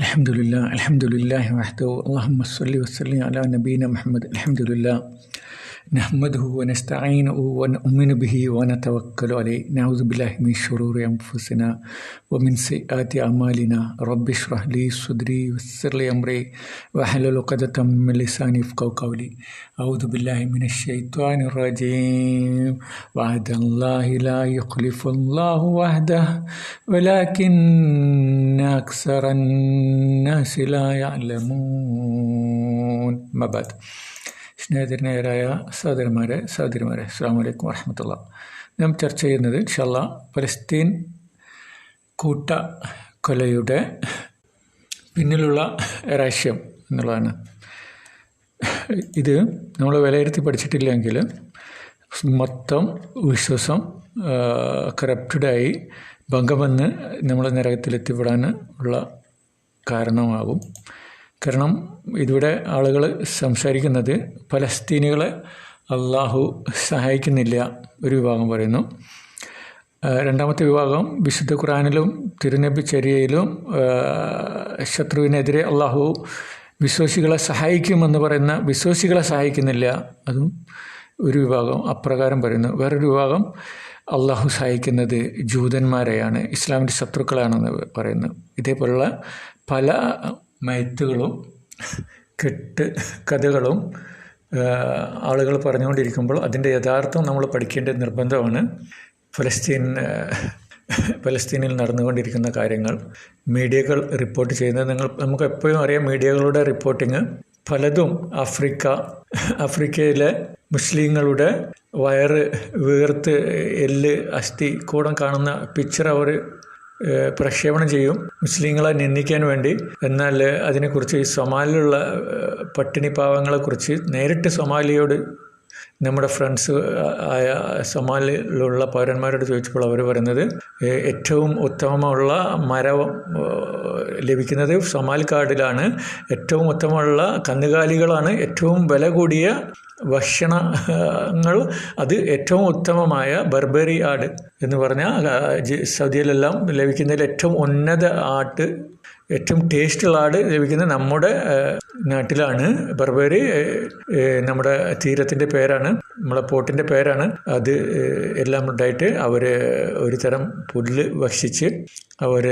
الحمد لله الحمد لله وحده. اللهم صل وسلم على نبينا محمد. الحمد لله. نحمده ونستعينه ونؤمن به ونتوكل عليه. نعوذ بالله من شرور أنفسنا ومن سيئات أعمالنا. رب اشرح لي صدري ويسر لي أمري واحلل عقدة من لساني يفقهوا قولي. أعوذ بالله من الشيطان الرجيم. وعد الله لا يخلف الله وحده ولكن أكثر الناس لا يعلمون. ما بعد. സ്നേഹിതരനായ സഹോദരന്മാരെ സഹോദരിമാരെ അസ്സാം വലൈക്കും വർഹമത്തുള്ള നാം ചർച്ച ചെയ്യുന്നത് ഇൻഷല്ല പലസ്തീൻ കൂട്ട കൊലയുടെ പിന്നിലുള്ള രഹസ്യം എന്നുള്ളതാണ്. ഇത് നമ്മൾ വിലയിരുത്തി പഠിച്ചിട്ടില്ലെങ്കിൽ മൊത്തം വിശ്വാസം കറപ്റ്റഡായി ഭംഗമെന്ന് നമ്മൾ നരകത്തിലെത്തിപ്പെടാൻ ഉള്ള കാരണമാകും കാരണം ഇതിവിടെ ആളുകൾ സംസാരിക്കുന്നത് പലസ്തീനികളെ അള്ളാഹു സഹായിക്കുന്നില്ല ഒരു വിഭാഗം പറയുന്നു. രണ്ടാമത്തെ വിഭാഗം വിശുദ്ധ ഖുറാനിലും തിരുനബി ചര്യയിലും ശത്രുവിനെതിരെ അള്ളാഹു വിശ്വാസികളെ സഹായിക്കുമെന്ന് പറയുന്ന വിശ്വാസികളെ സഹായിക്കുന്നില്ല. അതും ഒരു വിഭാഗം അപ്രകാരം പറയുന്നു. വേറൊരു വിഭാഗം അള്ളാഹു സഹായിക്കുന്നത് ജൂതന്മാരെയാണ് ഇസ്ലാമിന്റെ ശത്രുക്കളാണെന്ന് പറയുന്നു. ഇതേപോലുള്ള പല മയത്തുകളും കെട്ട് കഥകളും ആളുകൾ പറഞ്ഞുകൊണ്ടിരിക്കുമ്പോൾ അതിന്റെ യഥാർത്ഥം നമ്മൾ പഠിക്കേണ്ട നിർബന്ധമാണ്. ഫലസ്തീൻ ഫലസ്തീനിൽ നടന്നുകൊണ്ടിരിക്കുന്ന കാര്യങ്ങൾ മീഡിയകൾ റിപ്പോർട്ട് ചെയ്യുന്നത് നിങ്ങൾ നമുക്ക് എപ്പോഴും അറിയാം മീഡിയകളുടെ റിപ്പോർട്ടിങ്. പലതും ആഫ്രിക്ക ആഫ്രിക്കയിലെ മുസ്ലിങ്ങളുടെ വയറ് വീർത്ത് എല്ല് അസ്ഥി കൂടം കാണുന്ന പിക്ചർ അവർ പ്രക്ഷേപണം ചെയ്യും. മുസ്ലിങ്ങളെ നിന്ദിക്കാൻ വേണ്ടി. എന്നാൽ അതിനെക്കുറിച്ച് ഈ സൊമാലിലുള്ള പട്ടിണി പാവങ്ങളെക്കുറിച്ച് നേരിട്ട് സൊമാലിയോട് നമ്മുടെ ഫ്രണ്ട്സ് ആയ സൊമാലിയിലുള്ള പൗരന്മാരോട് ചോദിച്ചപ്പോൾ അവർ പറയുന്നത് ഏറ്റവും ഉത്തമമുള്ള മരം ലഭിക്കുന്നത് സൊമാൽ കാടിലാണ്. ഏറ്റവും ഉത്തമമുള്ള കന്നുകാലികളാണ്. ഏറ്റവും വില കൂടിയ ഭക്ഷണങ്ങൾ അത് ഏറ്റവും ഉത്തമമായ ബർബറി ആട്. എന്ന് പറഞ്ഞാൽ സൗദിയിലെല്ലാം ലഭിക്കുന്നതിൽ ഏറ്റവും ഉന്നത ആട്ട് ഏറ്റവും ടേസ്റ്റുള്ള ആട് ലഭിക്കുന്നത് നമ്മുടെ നാട്ടിലാണ്. ബർബറി നമ്മുടെ തീരത്തിന്റെ പേരാണ് നമ്മളെ പോട്ടിന്റെ പേരാണ്. അത് എല്ലാം ഉണ്ടായിട്ട് അവർ ഒരു തരം പുല്ല് ഭക്ഷിച്ച് അവർ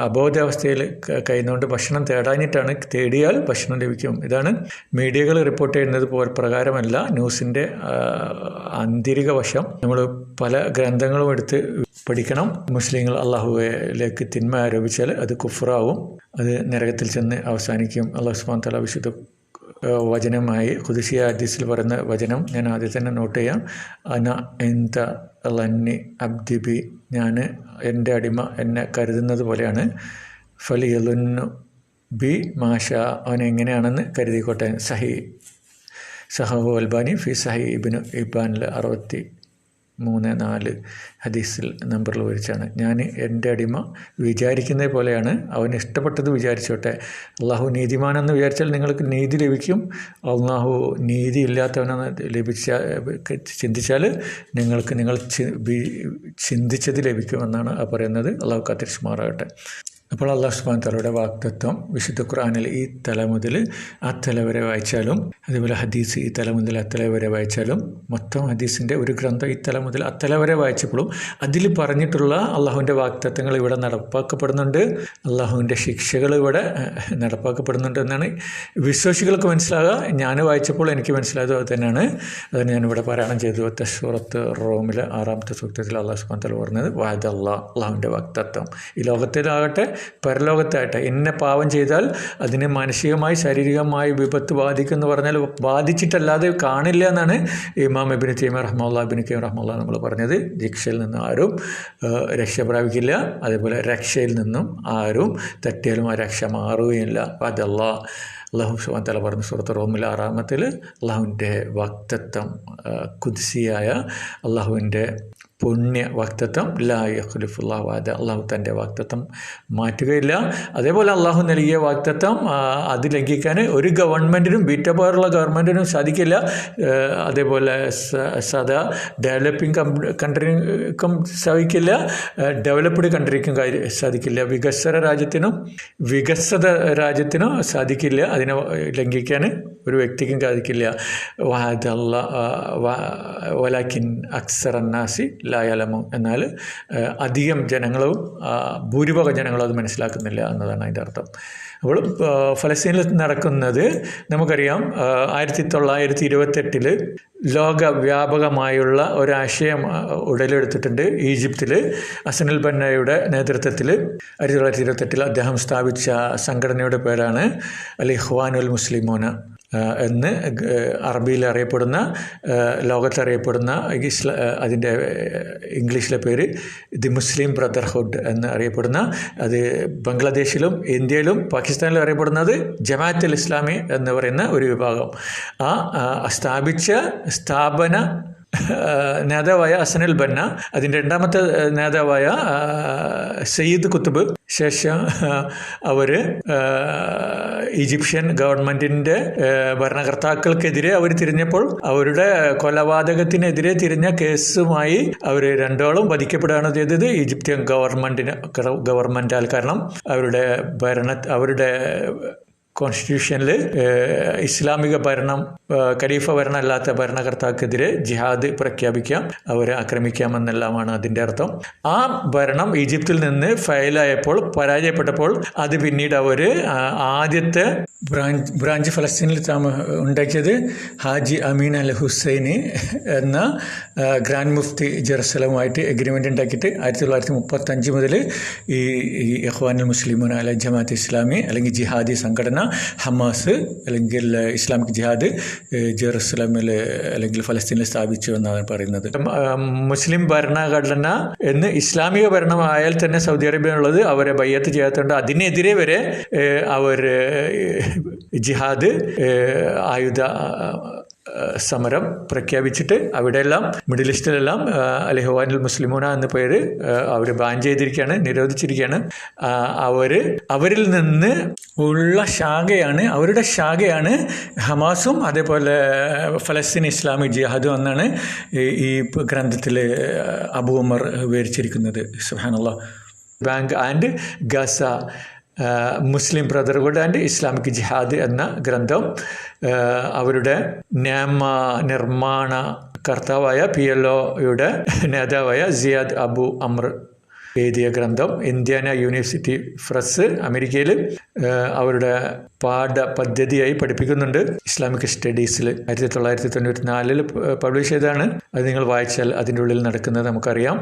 അബോധാവസ്ഥയിൽ കഴിയുന്നതുകൊണ്ട് ഭക്ഷണം തേടാഞ്ഞിട്ടാണ് തേടിയാൽ ഭക്ഷണം ലഭിക്കും. ഇതാണ് മീഡിയകൾ റിപ്പോർട്ട് ചെയ്യുന്നത് പോലെ പ്രകാരമല്ല. ന്യൂസിന്റെ ആന്തരിക വശം. നമ്മൾ പല ഗ്രന്ഥങ്ങളും എടുത്ത് പഠിക്കണം. മുസ്ലിങ്ങൾ അള്ളാഹുവിലേക്ക് തിന്മ ആരോപിച്ചാൽ അത് കുഫറാവും അത് നരകത്തിൽ ചെന്ന് അവസാനിക്കും. അള്ളാഹു സുബാൻ തല വിശുദ്ധ വചനമായി കുതിശിയ ഹദീസിൽ പറയുന്ന വചനം ഞാൻ ആദ്യം തന്നെ നോട്ട് ചെയ്യാം. അന എന്ത ലന്നി അബ്ദിബി ഞാൻ എന്റെ അടിമ എന്നെ കരുതുന്നത് പോലെയാണ്. ഫലിയലുന്നു ബി മാഷ അവൻ എങ്ങനെയാണെന്ന് കരുതിക്കോട്ടെ. സഹി സഹു അൽബാനി ഫി സഹി ഇബിന് ഇബാനിൽ അറുപത്തി മൂന്ന് നാല് ഹദീസിൽ നമ്പറിൽ വിവരിച്ചാണ് ഞാൻ എന്റെ അടിമ വിചാരിക്കുന്നത് പോലെയാണ്. അവൻ ഇഷ്ടപ്പെട്ടത് വിചാരിച്ചോട്ടെ. അള്ളാഹു നീതിമാനെന്ന് വിചാരിച്ചാൽ നിങ്ങൾക്ക് നീതി ലഭിക്കും. അള്ളാഹു നീതി ഇല്ലാത്തവനെന്ന് ലഭിച്ച ചിന്തിച്ചാൽ നിങ്ങൾക്ക് നിങ്ങൾ ചിന്തിച്ചത് ലഭിക്കുമെന്നാണ് ആ പറയുന്നത്. അള്ളാഹു കാത്തിരിച്ചുമാറാകട്ടെ അപ്പോൾ അള്ളാഹു സുബാൻ തലയുടെ വാക്തത്വം വിശുദ്ധ ഖുർആാനിൽ ഈ തല മുതൽ ആ തല വരെ വായിച്ചാലും അതുപോലെ ഹദീസ് ഈ തല മുതൽ ആ തല വരെ വായിച്ചാലും മൊത്തം ഹദീസിന്റെ ഒരു ഗ്രന്ഥം ഈ തല മുതൽ ആ തല വരെ വായിച്ചപ്പോഴും അതിൽ പറഞ്ഞിട്ടുള്ള അള്ളാഹുവിന്റെ വാക്തത്വങ്ങൾ ഇവിടെ നടപ്പാക്കപ്പെടുന്നുണ്ട്. അള്ളാഹുവിന്റെ ശിക്ഷകൾ ഇവിടെ നടപ്പാക്കപ്പെടുന്നുണ്ട് എന്നാണ് വിശ്വാസികൾക്ക് മനസ്സിലാകുക. ഞാൻ വായിച്ചപ്പോൾ എനിക്ക് മനസ്സിലായത് അത് തന്നെയാണ്. അത് ഞാനിവിടെ പാരായണം ചെയ്തു സൂറത്ത് റോമിലെ ആറാമത്തെ സൂക്തത്തിൽ അള്ളാഹു സുബാൻ തല പറഞ്ഞത് വാദ അള്ളാഹ് അള്ളാഹുവിന്റെ വാക്തത്വം ഈ ലോകത്തിലാകട്ടെ പരലോകത്തായിട്ട്. എന്നെ പാവം ചെയ്താൽ അതിനെ മാനസികമായി ശാരീരികമായി വിപത്ത് ബാധിക്കും എന്ന് പറഞ്ഞാൽ ബാധിച്ചിട്ടല്ലാതെ കാണില്ല എന്നാണ് ഇമാം ഇബിന് തീമ റഹ്മുല്ല ഇബിന് കീം റഹ്മുല്ല നമ്മൾ പറഞ്ഞത്. രക്ഷയിൽ നിന്നും ആരും രക്ഷ പ്രാപിക്കില്ല. അതേപോലെ രക്ഷയിൽ നിന്നും ആരും തട്ടിയാലും ആ രക്ഷ മാറുകയില്ല. അതല്ല അള്ളാഹു സുബാൻ തല പറഞ്ഞു സുഹൃത്ത് റോമിൽ ആറാമത്തിൽ അള്ളാഹുവിന്റെ വക്തത്വം കുതിസിയായ അള്ളാഹുവിന്റെ പുണ്യ വക്തത്വം ലാ യഖ്ലിഫുല്ലാഹ് വാദ അള്ളാഹു തന്റെ വാക്തത്വം മാറ്റുകയില്ല. അതേപോലെ അള്ളാഹു നൽകിയ വാക്തത്വം അത് ലംഘിക്കാൻ ഒരു ഗവൺമെന്റിനും ബീറ്റ പവറുള്ള ഗവൺമെന്റിനും സാധിക്കില്ല അതേപോലെ സദാ ഡെവലപ്പിംഗ് കൺട്രിക്കും സാധിക്കില്ല. ഡെവലപ്ഡ് കൺട്രിക്കും സാധിക്കില്ല. വികസന രാജ്യത്തിനും വികസിത രാജ്യത്തിനും സാധിക്കില്ല. അതിനെ ലംഘിക്കാൻ ഒരു വ്യക്തിക്കും സാധിക്കില്ല. വാദല്ല വലാക്കിൻ അക്സറന്നാസി ലായാലമോ എന്നാൽ അധികം ജനങ്ങളും ഭൂരിഭാഗം ജനങ്ങളും അത് മനസ്സിലാക്കുന്നില്ല എന്നതാണ് അതിന്റെ അർത്ഥം. അപ്പോൾ ഫലസ്തീനിൽ നടക്കുന്നത് നമുക്കറിയാം ആയിരത്തി തൊള്ളായിരത്തി ഇരുപത്തെട്ടിൽ ലോകവ്യാപകമായുള്ള ഒരാശയം ഉടലെടുത്തിട്ടുണ്ട് ഈജിപ്തിൽ അസനുൽ ബന്നയുടെ നേതൃത്വത്തിൽ ആയിരത്തി തൊള്ളായിരത്തി ഇരുപത്തെട്ടിൽ അദ്ദേഹം സ്ഥാപിച്ച സംഘടനയുടെ പേരാണ് അൽ ഇഹ്വാനുൽ മുസ്ലിമോന. എന്ന് അറബിയിൽ അറിയപ്പെടുന്ന ലോകത്തറിയപ്പെടുന്ന ഇസ്ല അതിന്റെ ഇംഗ്ലീഷിലെ പേര് ദി മുസ്ലിം ബ്രദർഹുഡ് എന്ന് അറിയപ്പെടുന്ന അത് ബംഗ്ലാദേശിലും ഇന്ത്യയിലും പാകിസ്ഥാനിലും അറിയപ്പെടുന്നത് ജമാഅത്തുൽ ഇസ്ലാമി എന്ന് പറയുന്ന ഒരു വിഭാഗം. ആ സ്ഥാപിച്ച സ്ഥാപന നേതാവായ അസനൽ ബന്ന അതിന്റെ രണ്ടാമത്തെ നേതാവായ സയ്യിദ് കുത്തുബ് ശേഷം അവർ ഈജിപ്ഷ്യൻ ഗവൺമെന്റിന്റെ ഭരണകർത്താക്കൾക്കെതിരെ അവർ തിരിഞ്ഞപ്പോൾ അവരുടെ കൊലപാതകത്തിനെതിരെ തിരിഞ്ഞ കേസുമായി അവർ രണ്ടോളം വധിക്കപ്പെടുകയാണ് ചെയ്തത്. ഈജിപ്ഷ്യൻ ഗവൺമെന്റിന് ഗവൺമെന്റാൽ കാരണം അവരുടെ ഭരണ അവരുടെ കോൺസ്റ്റിറ്റ്യൂഷനിൽ ഇസ്ലാമിക ഭരണം ഖലീഫ ഭരണമല്ലാത്ത ഭരണകർത്താക്കെതിരെ ജിഹാദ് പ്രഖ്യാപിക്കാം അവരെ ആക്രമിക്കാമെന്നെല്ലാമാണ് അതിന്റെ അർത്ഥം. ആ ഭരണം ഈജിപ്തിൽ നിന്ന് ഫയലായപ്പോൾ പരാജയപ്പെട്ടപ്പോൾ അത് പിന്നീട് അവർ ആദ്യത്തെ ബ്രാഞ്ച് ബ്രാഞ്ച് ഫലസ്തീനിൽ താമ ഉണ്ടാക്കിയത് ഹാജി അമീൻ അൽ ഹുസൈന് എന്ന ഗ്രാൻഡ് മുഫ്തി ജെറുസലമായിട്ട് എഗ്രിമെന്റ് ഉണ്ടാക്കിയിട്ട് ആയിരത്തി തൊള്ളായിരത്തി മുപ്പത്തഞ്ച് മുതൽ ഈ ഇഹ്വാനുൽ മുസ്ലിമുൻ അല ജമാഅത്ത് ഇസ്ലാമി അല്ലെങ്കിൽ ജിഹാദി സംഘടന ഹമാസ് അല്ലെങ്കിൽ ഇസ്ലാമിക് ജിഹാദ് ജെറുസലമിൽ അല്ലെങ്കിൽ ഫലസ്തീനിൽ സ്ഥാപിച്ചു എന്നാണ് പറയുന്നത്. മുസ്ലിം ഭരണഘടന എന്ന് ഇസ്ലാമിക ഭരണമായാൽ തന്നെ സൗദി അറേബ്യ ഉള്ളത് അവരെ ബയ്യത്ത് ചെയ്യാത്തതുകൊണ്ട് അതിനെതിരെ വരെ അവർ ജിഹാദ് ആയുധ സമരം പ്രഖ്യാപിച്ചിട്ട് അവിടെയെല്ലാം മിഡിൽ ഈസ്റ്റിലെല്ലാം അലിഹുവാനിൽ മുസ്ലിമൂന എന്ന പേര് അവർ ബാൻ ചെയ്തിരിക്കുകയാണ് നിരോധിച്ചിരിക്കുകയാണ് അവർ അവരിൽ നിന്ന് ഉള്ള ശാഖയാണ് അവരുടെ ശാഖയാണ് ഹമാസും അതേപോലെ ഫലസ്തീൻ ഇസ്ലാമിക് ജിഹാദും എന്നാണ് ഈ ഗ്രന്ഥത്തിൽ അബു ഉമർ വിവരിച്ചിരിക്കുന്നത്. സുഹാനുള്ള bank and Gaza. Muslim Brotherhood and Islamic Jihad എന്ന ഗ്രന്ഥം അവരുടെ നിയമ നിർമ്മാണ കർത്താവായ പി എൽ ഒയുടെ നേതാവായ സിയാദ് അബു അമർ എഴുതിയ ഗ്രന്ഥം ഇന്ത്യാന യൂണിവേഴ്സിറ്റി ഫ്രസ് അമേരിക്കയിൽ അവരുടെ പാഠ പദ്ധതിയായി പഠിപ്പിക്കുന്നുണ്ട്. ഇസ്ലാമിക് സ്റ്റഡീസിൽ ആയിരത്തി തൊള്ളായിരത്തി തൊണ്ണൂറ്റി നാലിൽ പബ്ലിഷ് ചെയ്താണ് അത് നിങ്ങൾ വായിച്ചാൽ അതിന്റെ ഉള്ളിൽ നടക്കുന്നത് നമുക്കറിയാം.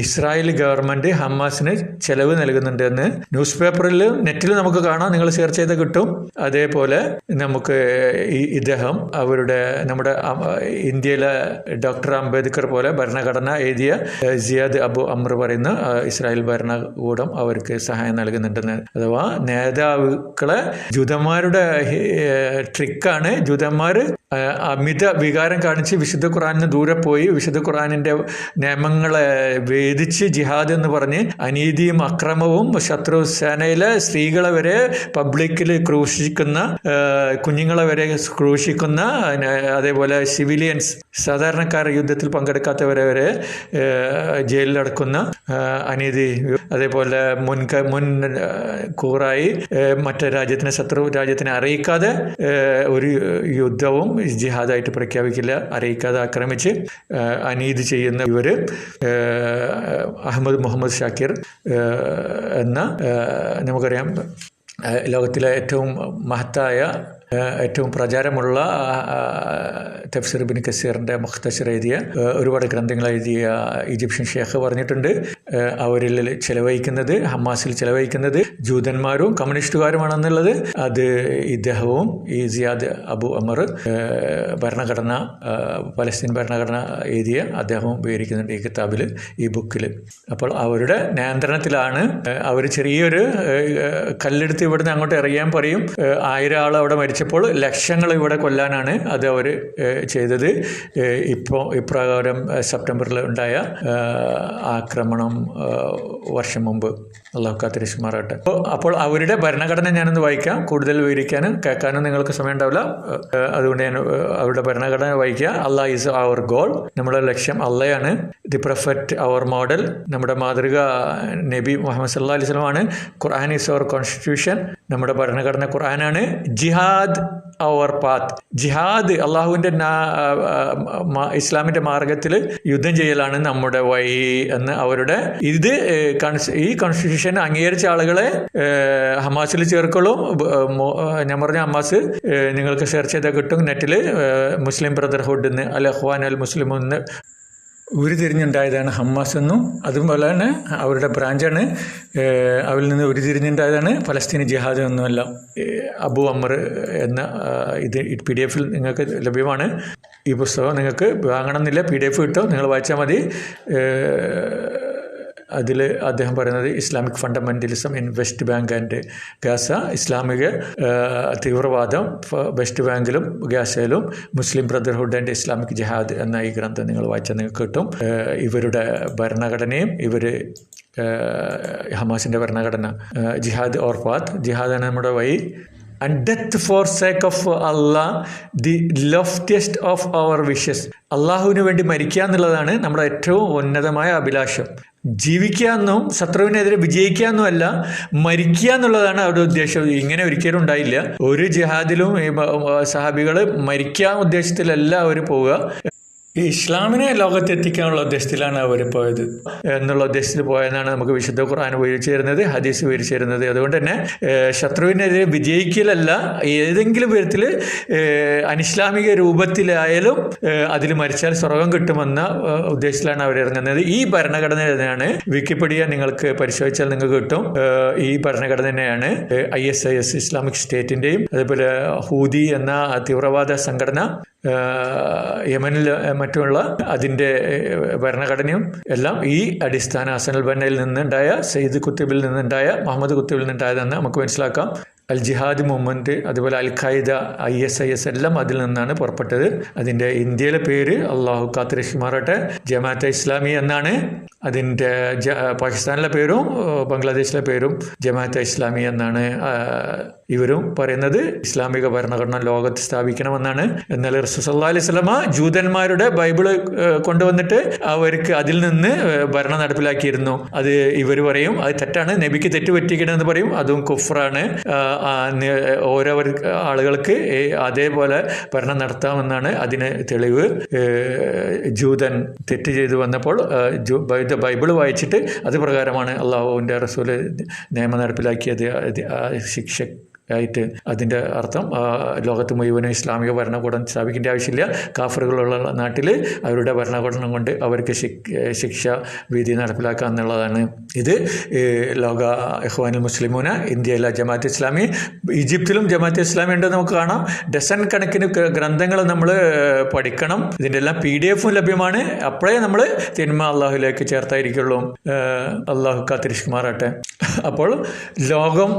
ഇസ്രായേൽ ഗവൺമെന്റ് ഹമാസിന് ചെലവ് നൽകുന്നുണ്ട് എന്ന് ന്യൂസ് പേപ്പറിൽ നെറ്റിൽ നമുക്ക് കാണാം. നിങ്ങൾ സെർച്ച് ചെയ്ത് കിട്ടും. അതേപോലെ നമുക്ക് ഇദ്ദേഹം അവരുടെ നമ്മുടെ ഇന്ത്യയിലെ ഡോക്ടർ അംബേദ്കർ പോലെ ഭരണഘടന എഴുതിയ ജിയാദ് അബു അമർ പറയുന്ന ഇസ്രായേൽ ഭരണകൂടം അവർക്ക് സഹായം നൽകുന്നുണ്ടെന്ന് അഥവാ നേതാക്കളെ ജൂതന്മാരുടെ ട്രിക്കാണ്. ജൂതന്മാർ അമിത വികാരം കാണിച്ച് വിശുദ്ധ ഖുറാനിന് ദൂരെ പോയി വിശുദ്ധ ഖുറാനിന്റെ നിയമങ്ങളെ വേദിച്ച് ജിഹാദ് എന്ന് പറഞ്ഞ് അനീതിയും അക്രമവും ശത്രു സേനയിലെ സ്ത്രീകളെ വരെ പബ്ലിക്കിൽ ക്രൂശിക്കുന്ന കുഞ്ഞുങ്ങളെ വരെ ക്രൂശിക്കുന്ന അതേപോലെ സിവിലിയൻസ് സാധാരണക്കാർ യുദ്ധത്തിൽ പങ്കെടുക്കാത്തവരെ വരെ ജയിലിലടക്കുന്ന അനീതി അതേപോലെ മുൻക മുൻ കൂറായി മറ്റേ രാജ്യത്തിനെ ശത്രു രാജ്യത്തിനെ അറിയിക്കാതെ ഒരു യുദ്ധവും ജിഹാദായിട്ട് പ്രഖ്യാപിക്കില്ല. അറിയിക്കാതെ ആക്രമിച്ച് അനീതി ചെയ്യുന്ന ഇവർ അഹമ്മദ് മുഹമ്മദ് ഷാക്കിർ എന്ന നമുക്കറിയാം ലോകത്തിലെ ഏറ്റവും മഹത്തായ ഏറ്റവും പ്രചാരമുള്ള തഫ്സീർ ബിൻ കസീറിന്റെ മുഖ്തസർ എഴുതിയ ഒരുപാട് ഗ്രന്ഥങ്ങൾ എഴുതിയ ഈജിപ്ഷ്യൻ ഷേഖ് പറഞ്ഞിട്ടുണ്ട്. അവരിൽ ചെലവഴിക്കുന്നത് ഹമാസിൽ ചെലവഴിക്കുന്നത് ജൂതന്മാരും കമ്മ്യൂണിസ്റ്റുകാരുമാണെന്നുള്ളത്. അത് ഇദ്ദേഹവും ഈ സിയാദ് അബു അമർ ഭരണഘടന പലസ്തീൻ ഭരണഘടന എഴുതിയ അദ്ദേഹവും വിവരിക്കുന്നുണ്ട് ഈ കിതാബിൽ ഈ ബുക്കിൽ. അപ്പോൾ അവരുടെ നിയന്ത്രണത്തിലാണ് അവർ ചെറിയൊരു കല്ലെടുത്ത് ഇവിടുന്ന് അങ്ങോട്ട് എറിയാൻ പറയും. ആയിരം ആൾ അവിടെ മരിച്ചപ്പോൾ ലക്ഷങ്ങൾ ഇവിടെ കൊല്ലാനാണ് അത് അവർ ചെയ്തത്. ഇപ്പോൾ ഇപ്രകാരം സെപ്റ്റംബറിൽ ഉണ്ടായ ആക്രമണം വർഷം മുമ്പ്. അള്ളാഹു കാത്തിരിച്ചുമാറാട്ടെ അപ്പോൾ അപ്പോൾ അവരുടെ ഭരണഘടന ഞാനൊന്ന് വായിക്കാം. കൂടുതൽ വിവരിക്കാനും കേൾക്കാനും നിങ്ങൾക്ക് സമയം ഉണ്ടാവില്ല. അതുകൊണ്ട് ഞാൻ അവരുടെ ഭരണഘടന വായിക്കുക. അള്ളാഹ് ഈസ് അവർ ഗോൾ നമ്മുടെ ലക്ഷ്യം അള്ളയാണ്. The prophet our model. നമ്മുടെ മാതൃക നബി മുഹമ്മദ് സല്ലാ അലൈഹി ഖുർആൻ ഈസ് അവർ കോൺസ്റ്റിറ്റ്യൂഷൻ. നമ്മുടെ ഭരണഘടന ഖുർആനാണ് ജിഹാദ് അവർ പാത്ത്. ജിഹാദ് അള്ളാഹുവിന്റെ ഇസ്ലാമിന്റെ മാർഗത്തിൽ യുദ്ധം ചെയ്യലാണ് നമ്മുടെ വഴി എന്ന് അവരുടെ ഇത് ഈ കോൺസ്റ്റിറ്റ്യൂഷൻ അംഗീകരിച്ച ആളുകളെ ഹമാസിൽ ചേർക്കുള്ളൂ. ഞാൻ പറഞ്ഞ ഹമാസ് നിങ്ങൾക്ക് സെർച്ച് ചെയ്താൽ കിട്ടും. നെറ്റിൽ മുസ്ലിം ബ്രദർഹുഡ് അൽ അഹ്വാൻ അൽ മുസ്ലിം ഉരുതിരിഞ്ഞുണ്ടായതാണ് ഹമ്മാസ് എന്നും അതുപോലെ തന്നെ അവരുടെ ബ്രാഞ്ചാണ് അവരിൽ നിന്ന് ഉരുതിരിഞ്ഞുണ്ടായതാണ് ഫലസ്തീനി ജിഹാദ് എന്നുമല്ല. അബു അമർ എന്ന ഇത് പി ഡി എഫിൽ നിങ്ങൾക്ക് ലഭ്യമാണ്. ഈ പുസ്തകം നിങ്ങൾക്ക് വാങ്ങണമെന്നില്ല പി ഡി എഫ് കിട്ടും നിങ്ങൾ വായിച്ചാൽ മതി. അതിൽ അദ്ദേഹം പറയുന്നത് Islamic fundamentalism in West Bank and Gaza. ഇസ്ലാമിക തീവ്രവാദം വെസ്റ്റ് ബാങ്കിലും ഗാസയിലും Muslim Brotherhood and Islamic Jihad എന്ന ഈ ഗ്രന്ഥം നിങ്ങൾ വായിച്ചാൽ നിങ്ങൾക്ക് കിട്ടും. ഇവരുടെ ഭരണഘടനയും ഇവർ ഹമാസിന്റെ ഭരണഘടന ജിഹാദ് ഓർ പാത്ത് ജിഹാദാണ് നമ്മുടെ വഴി. And death for sake of Allah the loftiest of our wishes അള്ളാഹുവിന് വേണ്ടി മരിക്കുക എന്നുള്ളതാണ് നമ്മുടെ ഏറ്റവും ഉന്നതമായ അഭിലാഷം. ജീവിക്കുക എന്നും ശത്രുവിനെതിരെ വിജയിക്കുക എന്നുമല്ല മരിക്കുക എന്നുള്ളതാണ് അവരുടെ ഉദ്ദേശം. ഇങ്ങനെ ഒരിക്കലും ഉണ്ടായില്ല. ഒരു ജിഹാദിലും സഹാബികൾ മരിക്കാൻ ഉദ്ദേശത്തിലല്ല അവർ പോവുക. ഈ ഇസ്ലാമിനെ ലോകത്തെത്തിക്കാനുള്ള ഉദ്ദേശത്തിലാണ് അവർ പോയത്. എന്നുള്ള ഉദ്ദേശത്തിൽ പോയതാണ് നമുക്ക് വിശുദ്ധ ഖുർആൻ വിവരിച്ചു തരുന്നത് ഹദീസ് വിവരിച്ചു തരുന്നത് അതുകൊണ്ട് തന്നെ ശത്രുവിനെതിരെ വിജയിക്കലല്ല ഏതെങ്കിലും വിധത്തിൽ അനിസ്ലാമിക രൂപത്തിലായാലും അതിൽ മരിച്ചാൽ സ്വർഗം കിട്ടുമെന്ന ഉദ്ദേശത്തിലാണ് അവർ ഇറങ്ങുന്നത്. ഈ ഭരണഘടന തന്നെയാണ് വിക്കിപീഡിയ നിങ്ങൾക്ക് പരിശോധിച്ചാൽ നിങ്ങൾക്ക് കിട്ടും. ഈ ഭരണഘടന തന്നെയാണ് I S I S Islamic സ്റ്റേറ്റിന്റെയും അതേപോലെ ഹൂദി എന്ന തീവ്രവാദ സംഘടന യമനിൽ മറ്റുമുള്ള അതിന്റെ ഭരണഘടനയും എല്ലാം ഈ അടിസ്ഥാന അസനൽ ബന്നയിൽ നിന്നുണ്ടായ സെയ്ദ് കുത്തുബിൽ നിന്നുണ്ടായ മുഹമ്മദ് കുത്തുബിൽ നിന്നുണ്ടായതെന്ന് നമുക്ക് മനസ്സിലാക്കാം. അൽ ജിഹാദ് മൂവ്മെന്റ് അതുപോലെ Al Qaeda I S I S എല്ലാം അതിൽ നിന്നാണ് പുറപ്പെട്ടത്. അതിന്റെ ഇന്ത്യയിലെ പേര് അള്ളാഹു കാത്തിരഷിമാറട്ടെ ജമാഅത്തെ ഇസ്ലാമി എന്നാണ്. അതിന്റെ പാകിസ്ഥാനിലെ പേരും ബംഗ്ലാദേശിലെ പേരും ജമാഅത്തെ ഇസ്ലാമി എന്നാണ്. ഇവരും പറയുന്നത് ഇസ്ലാമിക ഭരണഘടന ലോകത്ത് സ്ഥാപിക്കണമെന്നാണ്. എന്നാൽ റസൂസല്ലാ അലൈഹി സ്വലമ ജൂതന്മാരുടെ ബൈബിൾ കൊണ്ടുവന്നിട്ട് അവർക്ക് അതിൽ നിന്ന് ഭരണം നടപ്പിലാക്കിയിരുന്നു. അത് ഇവർ പറയും അത് തെറ്റാണ് നബിക്ക് തെറ്റ് പറ്റിക്കണമെന്ന് പറയും. അതും കുഫറാണ് ഓരോ ആളുകൾക്ക് അതേപോലെ ഭരണം നടത്താമെന്നാണ് അതിന് തെളിവ്. ജൂതൻ തെറ്റ് ചെയ്തു വന്നപ്പോൾ ബൈബിൾ വായിച്ചിട്ട് അത് പ്രകാരമാണ് അള്ളാഹുവിന്റെ റസൂൽ നിയമം നടപ്പിലാക്കിയത് ശിക്ഷ ആയിട്ട് അതിന്റെ അർത്ഥം ലോകത്ത് മുഴുവനും ഇസ്ലാമിക ഭരണകൂടം സ്ഥാപിക്കേണ്ട ആവശ്യമില്ല. കാഫറുകളുള്ള നാട്ടിൽ അവരുടെ ഭരണകൂടം കൊണ്ട് അവർക്ക് ശിക്ഷ വിധി നടപ്പിലാക്കുക എന്നുള്ളതാണ്. ഇത് ലോക ഇഹ്വാനുൽ മുസ്ലിമൂന ഇന്ത്യയിലെ ജമാഅത്ത് ഇസ്ലാമി ഈജിപ്തിലും ജമാഅത്ത് ഇസ്ലാമി ഉണ്ടെന്ന് നമുക്ക് കാണാം. ഡസൻ കണക്കിന് ഗ്രന്ഥങ്ങൾ നമ്മൾ പഠിക്കണം. ഇതിന്റെ എല്ലാം പി ഡി എഫും ലഭ്യമാണ്. അപ്പോഴേ നമ്മൾ തിന്മ അള്ളാഹുലേക്ക് ചേർത്തായിരിക്കുള്ളൂ. അള്ളാഹു കാത്തിരിഷ്കുമാറാട്ടെ അപ്പോൾ ലോകം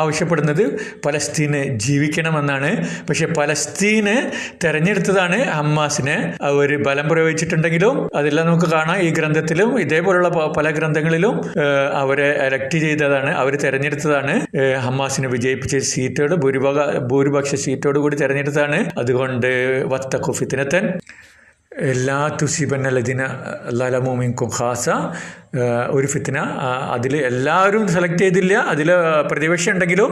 ആവശ്യപ്പെടുന്നത് പലസ്തീന് ജീവിക്കണമെന്നാണ്. പക്ഷെ പലസ്തീന് തെരഞ്ഞെടുത്തതാണ് ഹമ്മാസിനെ അവർ ബലം പ്രയോഗിച്ചിട്ടുണ്ടെങ്കിലും അതെല്ലാം നമുക്ക് കാണാം. ഈ ഗ്രന്ഥത്തിലും ഇതേപോലുള്ള പല ഗ്രന്ഥങ്ങളിലും അവരെ എലക്ട് ചെയ്തതാണ് അവർ തെരഞ്ഞെടുത്തതാണ്. ഹമ്മാസിനെ വിജയിപ്പിച്ച സീറ്റോട് ഭൂരിഭാഗ ഭൂരിപക്ഷ സീറ്റോട് കൂടി തെരഞ്ഞെടുത്തതാണ്. അതുകൊണ്ട് വത്തഖുഫിത്തിനത്തൻ എല്ലാ തുസിബൻ അലദിന ലലമോമിൻ ഖാസ. ഒരു ഫിത്തിന. അതിൽ എല്ലാവരും സെലക്ട് ചെയ്തില്ല. അതിൽ പ്രതിപക്ഷം ഉണ്ടെങ്കിലും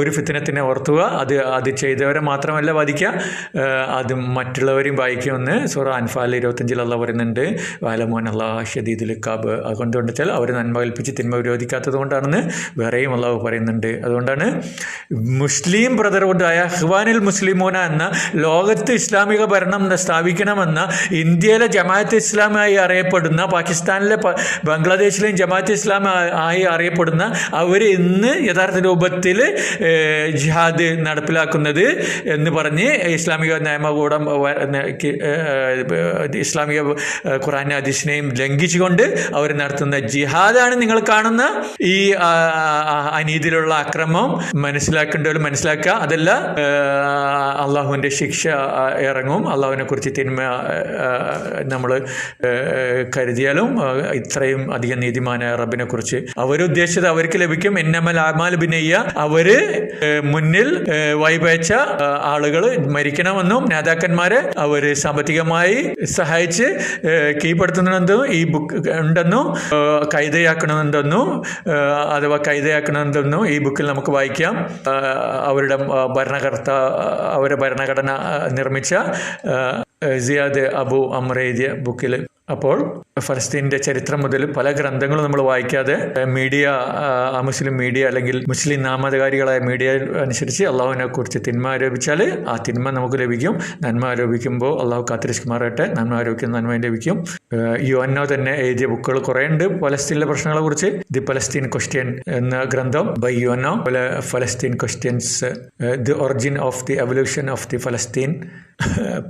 ഒരു ഫിത്തിനത്തിനെ ഓർത്തുക. അത് അത് ചെയ്തവരെ മാത്രമല്ല ബാധിക്കുക. അത് മറ്റുള്ളവരെയും ബാധിക്കുമെന്ന് സൂറ അൻഫാൽ ഇരുപത്തഞ്ചിൽ അല്ല പറയുന്നുണ്ട്. വാലമോൻ അള്ളാഹ് ഷദീദുൽ കാബ് അതുകൊണ്ട് വെച്ചാൽ അവർ നന്മ കൽപ്പിച്ച് തിന്മ വിരോധിക്കാത്തത് കൊണ്ടാണെന്ന് വേറെയും അള്ളാഹ് പറയുന്നുണ്ട്. അതുകൊണ്ടാണ് മുസ്ലിം ബ്രദർഹുഡായ ഹ്വാനിൽ മുസ്ലിമോന എന്ന ലോകത്ത് ഇസ്ലാമിക ഭരണം സ്ഥാപിക്കണമെന്ന ഇന്ത്യയിലെ ജമാഅത്ത് ഇസ്ലാമായി അറിയപ്പെടുന്ന പാകിസ്ഥാനിലെ ബംഗ്ലാദേശിലെയും ജമാഅത്ത് ഇസ്ലാം ആയി അറിയപ്പെടുന്ന അവർ ഇന്ന് യഥാർത്ഥ രൂപത്തിൽ ജിഹാദ് നടപ്പിലാക്കുന്നത് എന്ന് പറഞ്ഞ് ഇസ്ലാമിക നിയമകൂടം ഇസ്ലാമിക ഖുറാൻ ഹദീസിനെയും ലംഘിച്ചുകൊണ്ട് അവർ നടത്തുന്ന ജിഹാദാണ് നിങ്ങൾ കാണുന്ന ഈ അനീതിയിലുള്ള അക്രമം. മനസ്സിലാക്കേണ്ടവർ മനസ്സിലാക്കുക. അതല്ല അള്ളാഹുവിന്റെ ശിക്ഷ ഇറങ്ങും. അള്ളാഹുവിനെ കുറിച്ച് തിന്മ നമ്മൾ കരുതിയാലും ആ, ഇത്രയും അധികം നീതിമാനായ റബ്ബിനെ കുറിച്ച്. അവരുദ്ദേശിച്ചത് അവർക്ക് ലഭിക്കും. എന്നമൽ അമാൽ ബിനയ്യ അവർ മുന്നിൽ വൈപയച്ച ആളുകൾ മരിക്കണമെന്നും നേതാക്കന്മാരെ അവർ സാമ്പത്തികമായി സഹായിച്ച് കീഴ്പ്പെടുത്തുന്നുണ്ടെന്നും ഈ ബുക്ക് ഉണ്ടെന്നും കൈതയാക്കണമെന്നും അഥവാ കൈതയാക്കണമെന്നും ഈ ബുക്കിൽ നമുക്ക് വായിക്കാം. അവരുടെ ഭരണകർത്ത അവരുടെ ഭരണഘടന നിർമ്മിച്ച സിയാദ് അബു അമ്ര എഴുതിയ ബുക്കിൽ അപ്പോൾ ഫലസ്തീനിന്റെ ചരിത്രം മുതൽ പല ഗ്രന്ഥങ്ങളും നമ്മൾ വായിക്കാതെ മീഡിയ മുസ്ലിം മീഡിയ അല്ലെങ്കിൽ മുസ്ലിം നാമധികാരികളായ മീഡിയ അനുസരിച്ച് അള്ളാഹുവിനെ കുറിച്ച് തിന്മ ആരോപിച്ചാൽ ആ തിന്മ നമുക്ക് ലഭിക്കും. നന്മ ആരോപിക്കുമ്പോൾ അള്ളാഹു കാത്തിരിക്കുമാറട്ടെ നന്മ ആരോപിക്കുന്ന നന്മ ലഭിക്കും. യു എൻഒ തന്നെ എഴുതിയ ബുക്കുകൾ കുറേ ഉണ്ട് ഫലസ്തീനിലെ പ്രശ്നങ്ങളെ കുറിച്ച്. ദി ഫലസ്തീൻ ക്വസ്റ്റ്യൻ എന്ന ഗ്രന്ഥം ബൈ യു എൻഒ പോലെ ഫലസ്തീൻ questions the origin of the evolution of the Palestine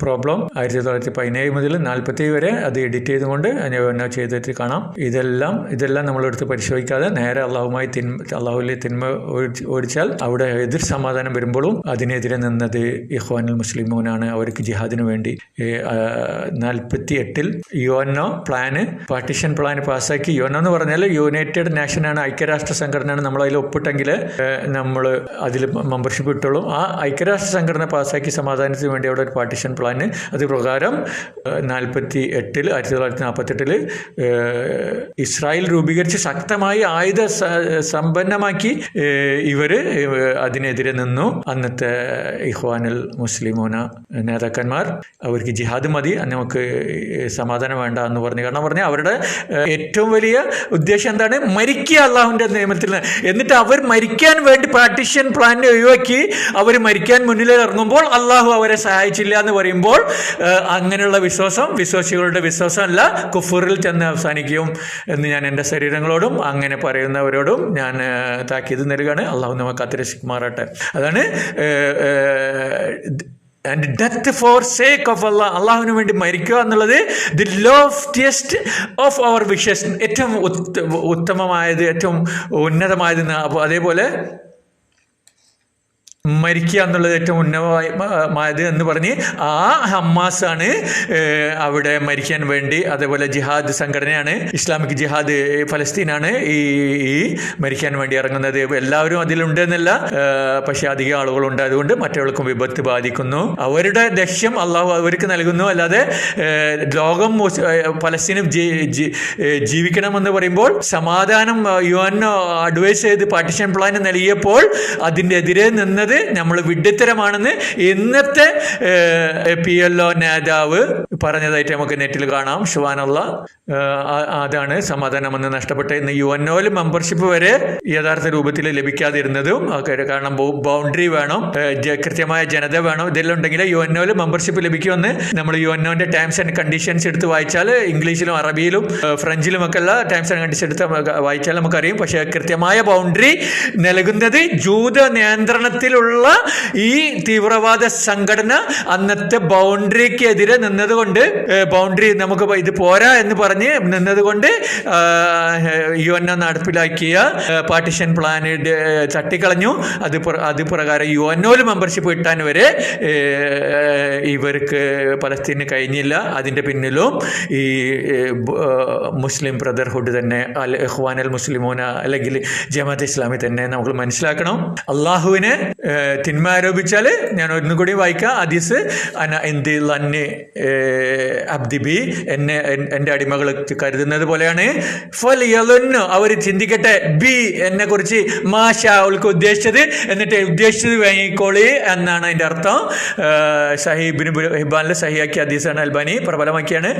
problem ആയിരത്തി തൊള്ളായിരത്തി പതിനേഴ് മുതൽ നാൽപ്പത്തി വരെ അത് എഡിറ്റ് ചെയ്തുകൊണ്ട് എന്നെ ചെയ്തിട്ട് കാണാം. ഇതെല്ലാം ഇതെല്ലാം നമ്മളെടുത്ത് പരിശോധിക്കാതെ നേരെ അള്ളാഹുമായി തിന്മ അള്ളാഹുവിലെ തിന്മ ഓടിച്ചാൽ അവിടെ എതിർ സമാധാനം വരുമ്പോഴും അതിനെതിരെ നിന്നത് ഇഹ്വാനുൽ മുസ്ലിമോനാണ്. അവർക്ക് ജിഹാദിന് വേണ്ടി. നാൽപ്പത്തി എട്ടിൽ U N O plan partition plan പാസ്സാക്കി. യു എൻ ഒ എന്ന് പറഞ്ഞാൽ യുണൈറ്റഡ് നാഷനാണ് ഐക്യരാഷ്ട്ര സംഘടനയാണ് നമ്മൾ അതിൽ ഒപ്പിട്ടെങ്കിൽ നമ്മൾ അതിൽ മെമ്പർഷിപ്പ് ഇട്ടോളും. ആ ഐക്യരാഷ്ട്ര സംഘടന പാസ്സാക്കി സമാധാനത്തിന് വേണ്ടി അവിടെ ഒരു പാർട്ടിഷൻ പ്ലാന്. അത് പ്രകാരം നാൽപ്പത്തി എട്ടിൽ ആയിരത്തി തൊള്ളായിരത്തി നാൽപ്പത്തെട്ടിൽ ഇസ്രായേൽ രൂപീകരിച്ച് ശക്തമായി ആയുധ സമ്പന്നമാക്കി ഇവർ അതിനെതിരെ നിന്നു. അന്നത്തെ ഇഹ്വാനുൽ മുസ്ലിമോന നേതാക്കന്മാർ അവർക്ക് ജിഹാദ് മതി നമുക്ക് സമാധാനം വേണ്ട എന്ന് പറഞ്ഞു. കാരണം പറഞ്ഞാൽ അവരുടെ ഏറ്റവും വലിയ ഉദ്ദേശം എന്താണ്? മരിക്കുക അള്ളാഹുവിന്റെ നിയമത്തിൽ എന്നിട്ട് അവർ മരിക്കാൻ വേണ്ടി പാർട്ടിഷൻ പ്ലാൻ ഒഴിവാക്കി അവർ മരിക്കാൻ മുന്നിൽ ഇറങ്ങുമ്പോൾ അള്ളാഹു അവരെ സഹായിച്ചില്ല എന്ന് പറയുമ്പോൾ അങ്ങനെയുള്ള വിശ്വാസം വിശ്വാസികളുടെ വിശ്വാസമല്ല കുഫറിൽ ചെന്ന് അവസാനിക്കും എന്ന് ഞാൻ എന്റെ ശരീരങ്ങളോടും അങ്ങനെ പറയുന്നവരോടും ഞാൻ താക്കീത് നൽകുകയാണ് അള്ളാഹു നമുക്ക് അത്തിരശിക്കുമാറാട്ടെ അതാണ് and death for sake of Allah അള്ളാഹുവിന് വേണ്ടി മരിക്കുക എന്നുള്ളത് the loftiest of our wishes ഏറ്റവും ഉത്ത- ഉത്തമമായത് ഏറ്റവും ഉന്നതമായത് അപ്പോൾ അതേപോലെ മരിക്കുക എന്നുള്ളത് ഏറ്റവും ഉന്നതമായത് എന്ന് പറഞ്ഞ് ആ ഹമ്മാസാണ് അവിടെ മരിക്കാൻ വേണ്ടി അതേപോലെ ജിഹാദ് സംഘടനയാണ് ഇസ്ലാമിക് ജിഹാദ് ഫലസ്തീനാണ് ഈ ഈ മരിക്കാൻ വേണ്ടി ഇറങ്ങുന്നത്. എല്ലാവരും അതിലുണ്ട് എന്നല്ല പക്ഷെ അധികം ആളുകളുണ്ട് അതുകൊണ്ട് മറ്റവൾക്കും വിപത്ത് ബാധിക്കുന്നു. അവരുടെ ലക്ഷ്യം അള്ളാഹു അവർക്ക് നൽകുന്നു. അല്ലാതെ ലോകം ഫലസ്തീനും ജീവിക്കണമെന്ന് പറയുമ്പോൾ സമാധാനം യു എൻ അഡ്വൈസ് ചെയ്ത് പാർട്ടിഷൻ പ്ലാൻ നൽകിയപ്പോൾ അതിന്റെ എതിരെ നിന്നത് നമ്മൾ വിഡ്ഢിത്തരമാണെന്ന് ഇന്നത്തെ പി എൽ ഒ നേതാവ് പറഞ്ഞതായിട്ട് നമുക്ക് നെറ്റിൽ കാണാം. ഷുവാനുള്ള അതാണ് സമാധാനം എന്ന് നഷ്ടപ്പെട്ട ഇന്ന് യു എൻ ഒയിൽ മെമ്പർഷിപ്പ് വരെ യഥാർത്ഥ രൂപത്തിൽ ലഭിക്കാതിരുന്നതും കാരണം ബൗണ്ടറി വേണം കൃത്യമായ ജനത വേണം. ഇതെല്ലാം ഉണ്ടെങ്കിൽ യു എൻ ഒയിൽ മെമ്പർഷിപ്പ് ലഭിക്കുമെന്ന് നമ്മൾ യു എൻ ഒന്റെ ടേംസ് ആൻഡ് കണ്ടീഷൻസ് എടുത്ത് വായിച്ചാൽ ഇംഗ്ലീഷിലും അറബിയിലും ഫ്രഞ്ചിലും ഒക്കെ ഉള്ള ടേംസ് ആൻഡ് കണ്ടീഷൻ എടുത്ത് വായിച്ചാൽ നമുക്കറിയും. പക്ഷേ കൃത്യമായ ബൗണ്ടറി നൽകുന്നത് ജൂത നിയന്ത്രണത്തിലുള്ള ഈ തീവ്രവാദ സംഘടന അന്നത്തെ ബൗണ്ടറിക്കെതിരെ നിന്നതുകൊണ്ട് ബൗണ്ടറി നമുക്ക് ഇത് പോരാ എന്ന് പറഞ്ഞ് നിന്നതുകൊണ്ട് യു എൻ നടപ്പിലാക്കിയ പാർട്ടിഷൻ പ്ലാൻ തട്ടിക്കളഞ്ഞു. അത് അത് പ്രകാരം യു എൻ ഒയിൽ മെമ്പർഷിപ്പ് കിട്ടാൻ വരെ ഇവർക്ക് പലസ്തീന് കഴിഞ്ഞില്ല. അതിന്റെ പിന്നിലും ഈ മുസ്ലിം ബ്രദർഹുഡ് തന്നെ അൽ ഇഖ്വാൻ അൽ മുസ്ലിമോന അല്ലെങ്കിൽ ജമാഅത്ത് ഇസ്ലാമി തന്നെ നമുക്ക് മനസ്സിലാക്കണം. അള്ളാഹുവിനെ തിന്മ ആരോപിച്ചാൽ ഞാൻ ഒന്നുകൂടി വായിക്കാം. ഹദീസ് അന എന്ത് ലന്ന് ഏഹ്, അബ്ദി എന്നെ എന്റെ അടിമകൾ കരുതുന്നത് പോലെയാണ്. ഫലിയലൊന്നു അവർ ചിന്തിക്കട്ടെ ബി എന്നെ കുറിച്ച് മാഷ അവൾക്ക് ഉദ്ദേശിച്ചത്. എന്നിട്ട് ഉദ്ദേശിച്ചത് വാങ്ങിക്കോളി എന്നാണ് അതിന്റെ അർത്ഥം. സഹീബിന് ഹിബാനിലെ സഹിയാക്കിയ ഹദീസാണ് അൽബാനി. പ്രബലമാക്കിയാണ്.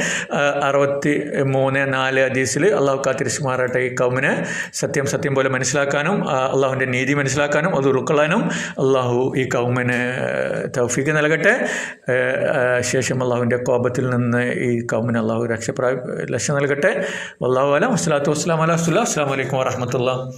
അറുപത്തി മൂന്ന് നാല് ഹദീസിൽ അള്ളാഹു കാത്തിരിച്ചുമാറട്ടെ ഈ കൗമിനെ. സത്യം സത്യം പോലെ മനസ്സിലാക്കാനും അള്ളാഹുവിന്റെ നീതി മനസ്സിലാക്കാനും അത് ഉൾക്കൊള്ളാനും അള്ളാഹു ഈ കൗമിന് തൗഫീക്ക് നൽകട്ടെ. ശേഷം അള്ളാഹുവിന്റെ കോപത്തിൽ നിന്ന് ഈ കൗമിന് അള്ളാഹു രക്ഷപ്രാ രക്ഷ നൽകട്ടെ. അള്ളാഹു അലം. അസ്ലാത്തു വസ്സലാം അലാ അസ്ലാം വലൈക്കും വാഹമത്തുള്ള